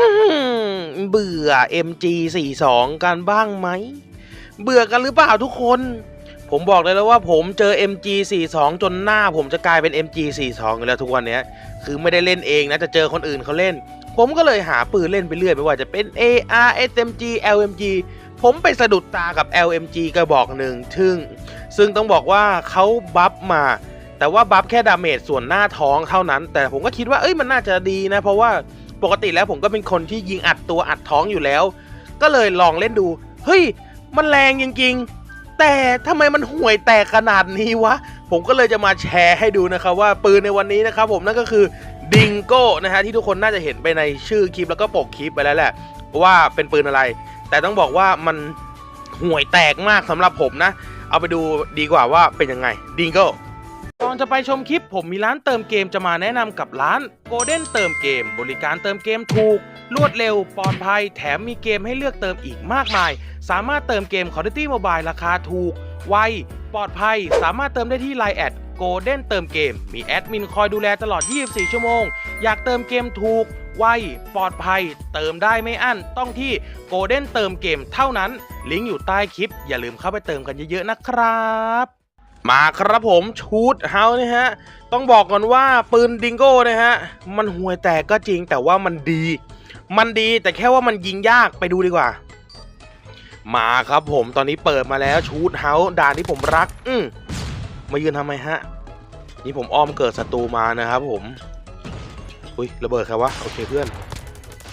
อืมเบื่อ MG42 กันบ้างไหม เบื่อกันหรือเปล่าทุกคน ผมบอกเลยแล้วว่าผมเจอ MG42 จนหน้า ผมจะกลายเป็น MG42 อยู่แล้วทุกวันนี้คือไม่ได้เล่นเองนะจะเจอคนอื่นเขาเล่น ผมก็เลยหาปืนเล่นไปเรื่อยไม่ว่าจะเป็น AR SMG LMG ผมไปสะดุดตากับ LMG กระบอกหนึ่งซึ่ง ซึ่งต้องบอกว่าเขาบัฟมา แต่ว่าบัฟแค่ดาเมจส่วนหน้าท้องเท่านั้น แต่ผมก็คิดว่าเอ้ยมันน่าจะดีนะ เพราะว่า ปกติแล้วผมก็เป็นคนที่ยิงอัดตัวอัดท้องอยู่แล้ว ก็เลยลองเล่นดู เฮ้ย มันแรงจริงๆ แต่ทำไมมันห่วยแตกขนาดนี้วะ ผมก็เลยจะมาแชร์ให้ดูนะครับว่าปืนในวันนี้นะครับผมนั่นก็คือดิงโก้นะฮะที่ทุกคนน่าจะเห็นไปในชื่อคลิปแล้วก็ปกคลิปไปแล้วแหละ ว่าเป็นปืนอะไร แต่ต้องบอกว่ามันห่วยแตกมากสำหรับผมนะ เอาไปดูดีกว่าว่าเป็นยังไงดิงโก้ ก่อนจะไปชมคลิปผมมีร้านเติมเกมจะมาแนะนำกับร้าน Golden เติมเกม บริการเติมเกมถูก รวดเร็วปลอดภัย แถมมีเกมให้เลือกเติมอีกมากมาย สามารถเติมเกม Call of Duty Mobile ราคาถูก ไว ปลอดภัย สามารถเติมได้ที่ Line แอด Golden เติมเกม มีแอดมินคอยดูแลตลอด 24 ชั่วโมง อยากเติมเกมถูก ไว ปลอดภัย เติมได้ไม่อั้น ต้องที่ Golden เติมเกมเท่านั้น ลิงก์อยู่ใต้คลิป อย่าลืมเข้าไปเติมกันเยอะๆนะครับ มาครับผมชูดเฮานะฮะ ต้องบอกก่อนว่าปืนดิงโก้นะฮะ มันห่วยแตกก็จริงแต่ว่ามันดี มันดีแต่แค่ว่ามันยิงยากไปดูดีกว่า มาครับผมตอนนี้เปิดมาแล้วชูดเฮาด่านที่ผมรัก อืมมายืนทำไมฮะ นี่ผมอ้อมเกิดศัตรูมานะครับผม อุ้ยระเบิดครับวะโอเคเพื่อน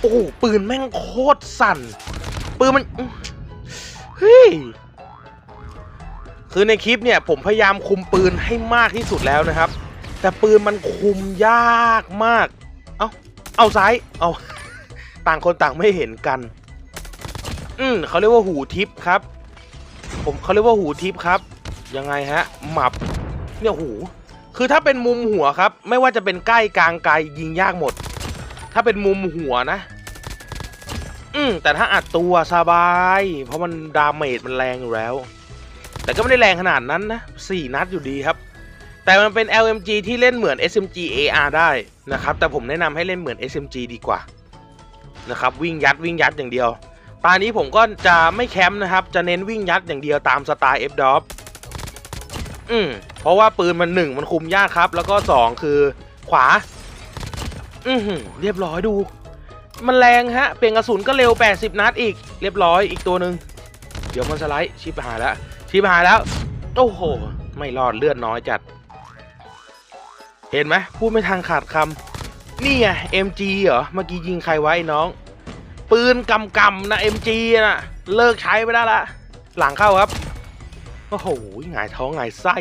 โอ้ปืนแม่งโคตรสั่น ปืนมันเฮ้ย คือในคลิปเนี่ยผมพยายามคุมปืนให้มากที่สุดแล้วนะครับ แต่ปืนมันคุมยากมาก เอาเอาซ้าย เอา ต่างคนต่างไม่เห็นกัน อืมเขาเรียกว่าหูทิปครับ ผมเขาเรียกว่าหูทิปครับ ยังไงฮะ หมับ เนี่ยหู คือถ้าเป็นมุมหัวครับ ไม่ว่าจะเป็นใกล้กลางไกลยิงยากหมด ถ้าเป็นมุมหัวนะ อืมแต่ถ้าอัดตัวสบาย เพราะมันดาเมจมันแรงอยู่แล้ว แต่ก็ไม่ได้แรงขนาดนั้นนะสี่นัดอยู่ดีครับ แต่มันเป็น LMG ที่เล่นเหมือน SMG AR ได้นะครับ แต่ผมแนะนำให้เล่นเหมือน SMG ดีกว่านะครับวิ่งยัดวิ่งยัดอย่างเดียวตอนนี้ผมก็จะไม่แคมป์นะครับ จะเน้นวิ่งยัดอย่างเดียวตามสไตล์ F d o p อืมเพราะว่าปืนมันหนึ่งมันคุมยากครับ แล้วก็สองคือขวา อือหือเรียบร้อยดู มันแรงฮะ เปลี่ยนกระสุนก็เร็ว 80 นัดอีก เรียบร้อยอีกตัวหนึ่งเดี๋ยวมันสไลด์ชิบหายแล้ว ชิบหายแล้ว โอ้โห ไม่รอดเลือดน้อยจัด เห็นไหมพูดไม่ทางขาดคำนี่ไง MG เหรอ เมื่อกี้ยิงใครไว้น้อง ปืนกำกำนะ MG นะเลิกใช้ไปได้ละ หลังเข้าครับ โอ้โหหงายท้องหงายไส้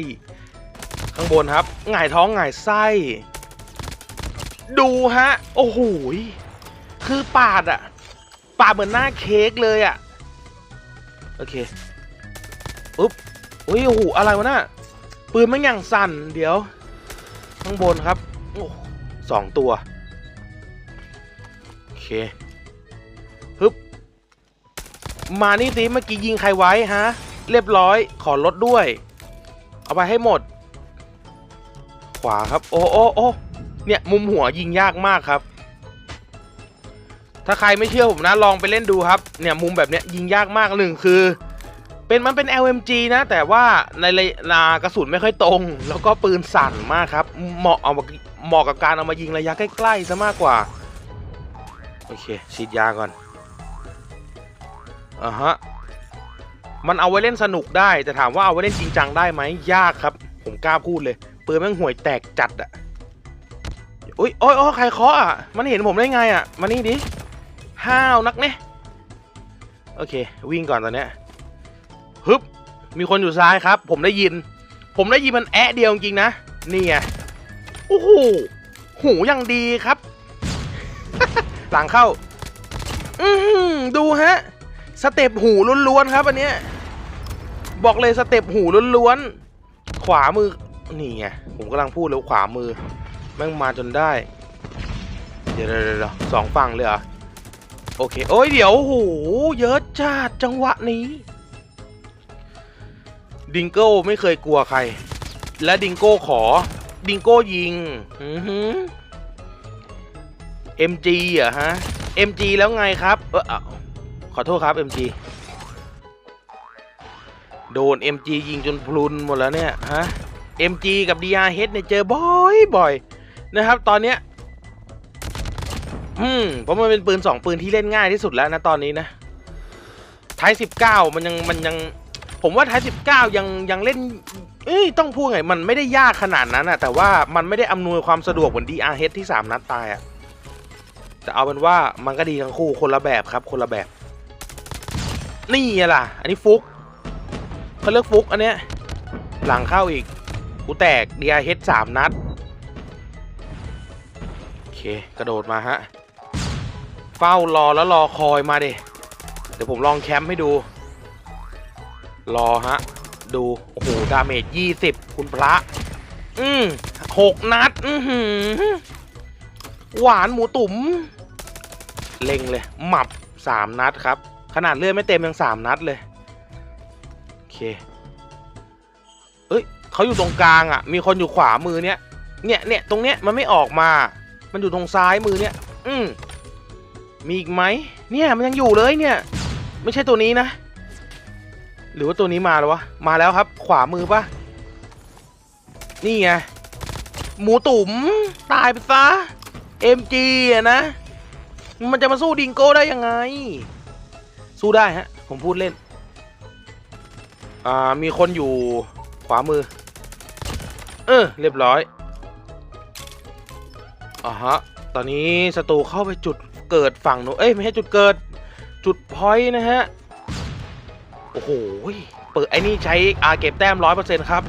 ข้างบนครับหงายท้องหงายไส้ ดูฮะ โอ้โหคือปาดอะปาดเหมือนหน้าเค้กเลยอะโอเค ปุ๊บอุ้ยโอ้โหอะไรวะน่ะปืนมันอย่างสั่นเดี๋ยว ข้างบนครับโอ้สองตัว โอเคฮึบมานี่สิเมื่อกี้ยิงใครไว้ฮะ เรียบร้อยขอลดด้วย เอาไปให้หมด ขวาครับ โอ้โอ้โอ้เนี่ยมุมหัวยิงยากมากครับ ถ้าใครไม่เชื่อผมนะลองไปเล่นดูครับ เนี่ยมุมแบบเนี้ยยิงยากมากหนึ่งคือ เป็นมันเป็น LMG นะแต่ว่าในระนากระสุนไม่ค่อยตรง แล้วก็ปืนสั่นมากครับ เหมาะเอามาเหมาะกับการเอามายิงระยะใกล้ๆซะมากกว่า โอเคฉีดยาก่อนอ่าฮะมันเอาไว้เล่นสนุกได้ แต่ถามว่าเอาไว้เล่นจริงจังได้ไหมยากครับ ผมกล้าพูดเลยปืนแม่งห่วยแตกจัดอะอุ้ยโอ้ยโอ้ยใครเคาะอะ มันเห็นผมได้ไงอะ มานี่ดิ ห้าวนักเนี่ย โอเค วิ่งก่อนตอนเนี้ย มีคนอยู่ซ้ายครับ ผมได้ยิน ผมได้ยินมันแอะเดียวจริงนะ นี่ไงโอ้โหหูยังดีครับ หลังเข้า อือหือดูฮะ สเต็ปหูล้วนๆครับ อันเนี้ย บอกเลยสเต็ปหูล้วนๆ ขวามือ นี่ไง ผมกำลังพูดแล้วขวามือ แม่งมาจนได้ เดี๋ยวเดี๋ยวเดี๋ยวสองฝั่งเลยเหรอ โอเค โอ้ยเดี๋ยวโหเยอะจัดจังหวะนี้ ดิงโก้ไม่เคยกลัวใคร และดิงโก้ขอ ดิงโก้ยิงอือหือ MG เหรอะฮะ MG แล้วไงครับ เออขอโทษครับ MG โดน MG ยิงจนพลุนหมดแล้วเนี่ยฮะ MG กับ DRH เฮดเนี่ยเจอบ่อยบ่อยนะครับ ตอนเนี้ยอืมเพราะมันเป็นปืนสองปืนที่เล่นง่ายที่สุดแล้วนะตอนนี้นะไทสิบเก้ามันยังมันยัง ผมว่าไทสิบเก้ายังยังเล่นเอ้ยต้องพูดไง มันไม่ได้ยากขนาดนั้นอะแต่ว่ามันไม่ได้อำนวยความสะดวกเหมือน DRH ที่สามนัดตายอะแต่เอาเป็นว่ามันก็ดีทั้งคู่คนละแบบครับคนละแบบ นี่ล่ะ อันนี้ฟุกเขาเลือกฟุกอันเนี้ยหลังเข้าอีกกูแตก DRH สามนัด โอเค กระโดดมาฮะ เฝ้ารอแล้วรอคอยมาเดเดี๋ยวผมลองแคมป์ให้ดู รอฮะ ดู โอ้โห ดาเมจยี่สิบคุณพระ อืมหกนัด อือหือหวานหมูตุ๋มเล็งเลย หมับสามนัดครับ ขนาดเลือดไม่เต็มยังสามนัดเลย โอเค เอ้ยเขาอยู่ตรงกลางอะ มีคนอยู่ขวามือเนี้ย เนี่ยเนี่ยตรงเนี้ยมันไม่ออกมา มันอยู่ตรงซ้ายมือเนี้ย อืมมีอีกไหม เนี่ยมันยังอยู่เลยเนี่ย ไม่ใช่ตัวนี้นะ หรือว่าตัวนี้มาแล้ววะ มาแล้วครับ ขวามือปะนี่ไง หมูตุ๋มตายไปซะ MG อะนะ มันจะมาสู้ดิงโก้ได้ยังไง สู้ได้ฮะ ผมพูดเล่น อ่า มีคนอยู่ขวามือ เออ เรียบร้อยอ่าฮะ ตอนนี้ศัตรูเข้าไปจุดเกิดฝั่งหนูเอ้ย ไม่ใช่จุดเกิด จุดพอยต์นะฮะ โอ้โหเปิดไอ้นี่ใช้อาเก็บแต้มร้อยเปอร์เซ็นต์ครับ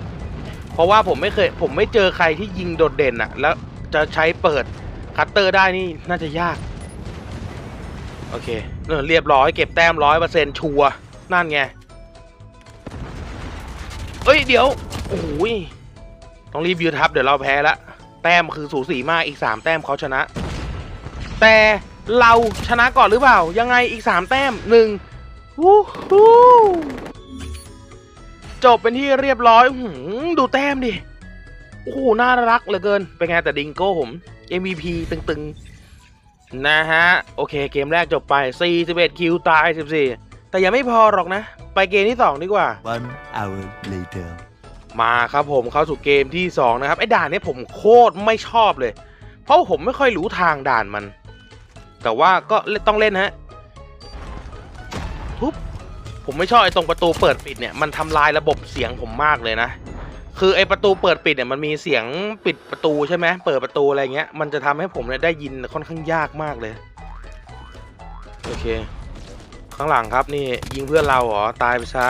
เพราะว่าผมไม่เคยผมไม่เจอใครที่ยิงโดดเด่นอะแล้วจะใช้เปิดคัตเตอร์ได้นี่น่าจะยาก โอเคเออเรียบร้อยเก็บแต้มร้อยเปอร์เซ็นต์ชัวร์นั่นไงเอ้ย เดี๋ยว โอ้ย ต้องรีบยืดทับ เดี๋ยวเราแพ้ละ แต้มคือสูสีมาก อีกสามแต้มเขาชนะ แต่เราชนะก่อนหรือเปล่า ยังไงอีกสามแต้มหนึ่ง วู้ฮู้จบเป็นที่เรียบร้อยอื้อหือดูแต้มดิ โอ้โห น่ารักเหลือเกิน เป็นไงแต่ดิงโก้ผม MVP ตึงๆ นะฮะ โอเค เกมแรกจบไป 41 คิวตาย 14 แต่ยังไม่พอหรอกนะ ไปเกมที่ 2 ดีกว่า One hour later. มาครับผมเข้าสู่เกมที่ 2 นะครับ ไอ้ด่านเนี้ยผมโคตรไม่ชอบเลย เพราะผมไม่ค่อยรู้ทางด่านมัน แต่ว่าก็ต้องเล่นฮะ ทุบผมไม่ชอบไอ้ตรงประตูเปิดปิดเนี่ยมันทำลายระบบเสียงผมมากเลยนะ คือไอ้ประตูเปิดปิดเนี่ยมันมีเสียงปิดประตูใช่ไหมเปิดประตูอะไรเงี้ยมันจะทำให้ผมเนี่ยได้ยินค่อนข้างยากมากเลยโอเค ข้างหลังครับนี่ยิงเพื่อนเราเหรอตายไปซะ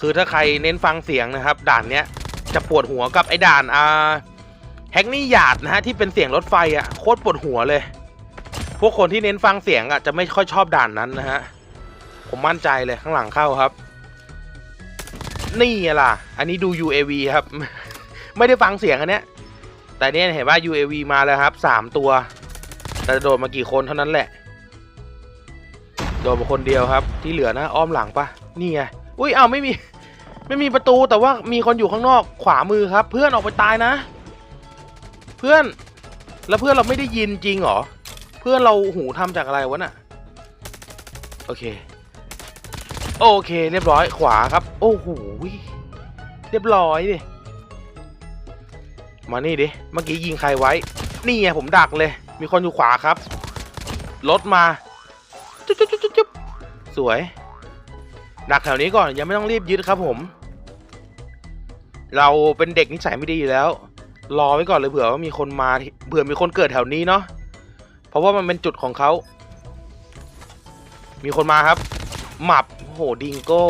คือถ้าใครเน้นฟังเสียงนะครับ ด่านเนี้ยจะปวดหัวกับไอ้ด่านอ่าแฮกนี่หยาดนะฮะที่เป็นเสียงรถไฟอะโคตรปวดหัวเลย พวกคนที่เน้นฟังเสียงอะจะไม่ค่อยชอบด่านนั้นนะฮะ ผมมั่นใจเลยข้างหลังเข้าครับ นี่ไงล่ะ อันนี้ดู UAV ครับ ไม่ได้ฟังเสียงอันเนี้ย แต่เนี่ยเห็นว่า UAV มาแล้วครับสามตัว แต่โดนมากี่คนเท่านั้นแหละ โดนมาคนเดียวครับ ที่เหลือนะอ้อมหลังปะนี่ไงอุ้ยเอาไม่มีไม่มีประตูแต่ว่ามีคนอยู่ข้างนอกขวามือครับ เพื่อนออกไปตายนะ เพื่อนแล้วเพื่อนเราไม่ได้ยินจริงหรอ เพื่อนเราหูทำจากอะไรวะน่ะ โอเค โอเค เรียบร้อยขวาครับ โอ้โหเรียบร้อยดิ มานี่ดิ เมื่อกี้ยิงใครไว้ นี่ไงผมดักเลย มีคนอยู่ขวาครับ รถมาจุ๊บจุ๊บจุ๊บจุ๊บสวย ดักแถวนี้ก่อนยังไม่ต้องรีบยึดครับผม เราเป็นเด็กนิสัยไม่ดีอยู่แล้ว รอไว้ก่อนเลยเผื่อว่ามีคนมาเผื่อมีคนเกิดแถวนี้เนาะ เพราะว่ามันเป็นจุดของเขา มีคนมาครับ หมับ โอ้โหดิงโก้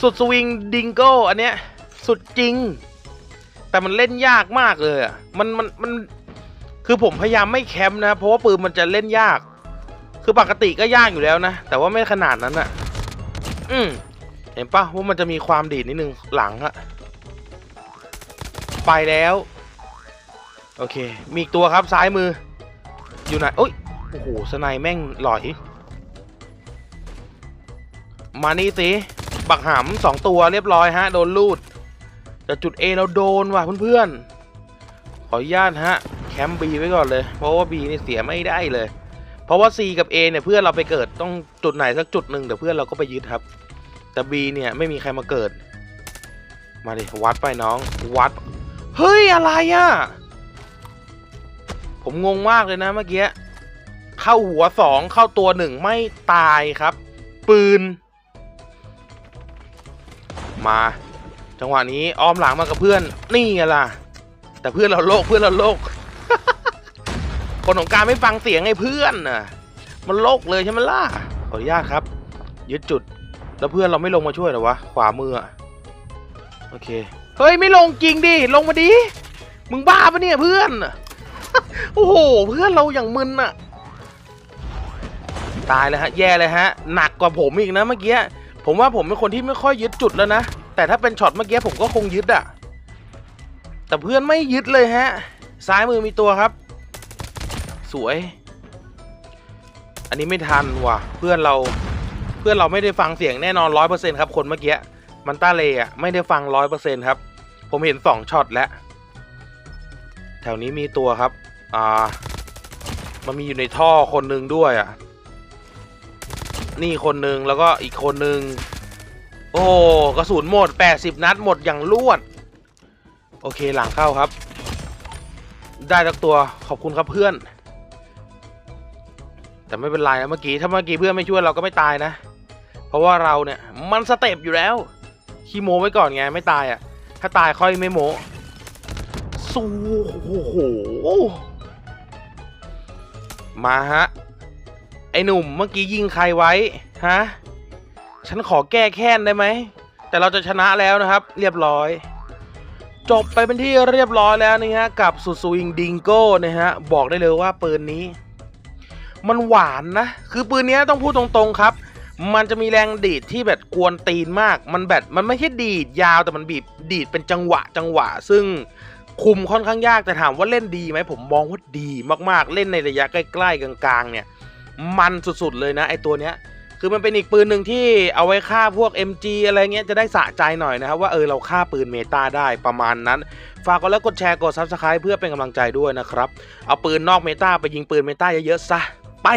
สุดสวิงดิงโก้อันเนี้ยสุดจริง แต่มันเล่นยากมากเลยอะมันมันมันคือผมพยายามไม่แคมป์นะ เพราะว่าปืนมันจะเล่นยาก คือปกติก็ยากอยู่แล้วนะ แต่ว่าไม่ขนาดนั้นอะ อืมเห็นปะว่ามันจะมีความดีดนิดนึงหลังอะไปแล้ว โอเค มีอีกตัวครับซ้ายมือ อยู่ไหนโอ้ยโอ้โหสไนแม่งหลอย มานี่สิบักหำสองตัวเรียบร้อยฮะ โดนลูดแต่จุด A เราโดนว่ะเพื่อนๆ ขออนุญาตฮะ แคมป์ B ไว้ก่อนเลย เพราะว่า B นี่เสียไม่ได้เลย เพราะว่า C กับ A เนี่ยเพื่อนเราไปเกิดต้องจุดไหนสักจุดหนึ่งแต่เพื่อนเราก็ไปยึดครับ แต่ B เนี่ยไม่มีใครมาเกิด มาดิวัดไปน้องวัด เฮ้ยอะไรอะ่ะผมงงมากเลยนะเมื่อกี้ เข้าหัวสองเข้าตัวหนึ่งไม่ตายครับ ปืน มา จังหวะนี้อ้อมหลังมากับเพื่อน นี่ไงล่ะ แต่เพื่อนเราโลกเพื่อนเราโลก คนของการไม่ฟังเสียงไอ้เพื่อนน่ะ มันโลกเลยใช่ไหมล่ะ ขออนุญาตครับ ยึดจุด แล้วเพื่อนเราไม่ลงมาช่วยหรอวะ ขวามือ โอเค เฮ้ยไม่ลงจริงดิ ลงมาดิ มึงบ้าปะเนี่ยเพื่อน โอ้โห เพื่อนเราอย่างมึนอะตายเลยฮะ แย่เลยฮะ หนักกว่าผมอีกนะเมื่อกี้ ผมว่าผมเป็นคนที่ไม่ค่อยยึดจุดแล้วนะ แต่ถ้าเป็นช็อตเมื่อกี้ผมก็คงยึดอะแต่เพื่อนไม่ยึดเลยฮะ ซ้ายมือมีตัวครับ สวย อันนี้ไม่ทันว่ะ เพื่อนเราเพื่อนเราไม่ได้ฟังเสียงแน่นอนร้อยเปอร์เซ็นครับ คนเมื่อกี้มันต้าเลอะไม่ได้ฟังร้อยเปอร์เซ็นครับ ผมเห็นสองช็อตแล้ว แถวนี้มีตัวครับ อ่า มันมีอยู่ในท่อคนหนึ่งด้วยอะ นี่คนหนึ่งแล้วก็อีกคนหนึ่ง โอ้กระสุนหมด 80 นัดหมดอย่างรวด โอเคหลังเข้าครับ ได้ทักตัวขอบคุณครับเพื่อน แต่ไม่เป็นไรนะเมื่อกี้ถ้าเมื่อกี้เพื่อนไม่ช่วยเราก็ไม่ตายนะ เพราะว่าเราเนี่ยมันสเต็ปอยู่แล้วขี้โมไว้ก่อนไงไม่ตายอะ ถ้าตายค่อยไม่โมสู้โอ้โหมาฮะไอหนุ่มเมื่อกี้ยิงใครไว้ฮะ ฉันขอแก้แค้นได้ไหม แต่เราจะชนะแล้วนะครับ เรียบร้อย จบไปเป็นที่เรียบร้อยแล้วนะฮะ กับสุสวิงดิงโก้นะฮะ บอกได้เลยว่าปืนนี้ มันหวานนะ คือปืนนี้ต้องพูดตรงๆครับ มันจะมีแรงดีดที่แบบกวนตีนมาก มันแบบมันไม่ใช่ดีดยาวแต่มันบีบดีดเป็นจังหวะจังหวะ ซึ่งคุมค่อนข้างยากแต่ถามว่าเล่นดีไหมผมมองว่าดีมากๆ เล่นในระยะใกล้ๆกลางๆ เนี่ย มันสุดๆเลยนะไอตัวเนี้ย คือมันเป็นอีกปืนหนึ่งที่เอาไว้ฆ่าพวก MG อะไรเงี้ยจะได้สะใจหน่อยนะครับว่าเออเราฆ่าปืนเมตาได้ประมาณนั้น ฝากกดไลค์กดแชร์กด Subscribe เพื่อเป็นกำลังใจด้วยนะครับ เอาปืนนอกเมตาไปยิงปืนเมตาเยอะๆซะไป